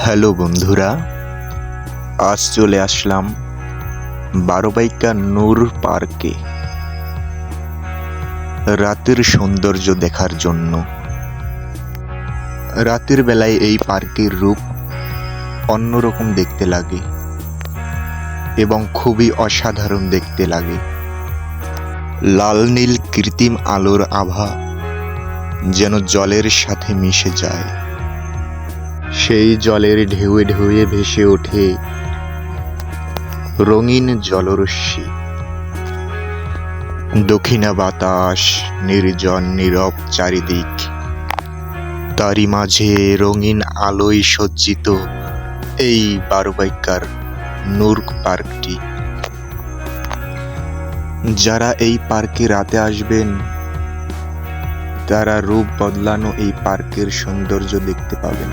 Hello বন্ধুরা, আজ চলে আসলাম বারোবাইকা নূর পার্কে। রাতের সৌন্দর্য দেখার জন্য। রাতের বেলায় এই পার্কের রূপ অন্যরকম দেখতে লাগে এবং খুবই অসাধারণ দেখতে লাগে। লাল নীল কৃত্রিম আলোর আভা যেন জলের সাথে মিশে যায়। সেই জলের ঢেউয়ে ঢেউয়ে ভেসে ওঠে রঙিন জলরশ্মি। দক্ষিণা বাতাস, নির্জন, নীরব চারিদিক। তারই মাঝে রঙিন আলোয় সজ্জিত এই বারোবাইকার নূর পার্কটি। যারা এই পার্কে রাতে আসবেন, তারা রূপ বদলানো এই পার্কের সৌন্দর্য দেখতে পাবেন।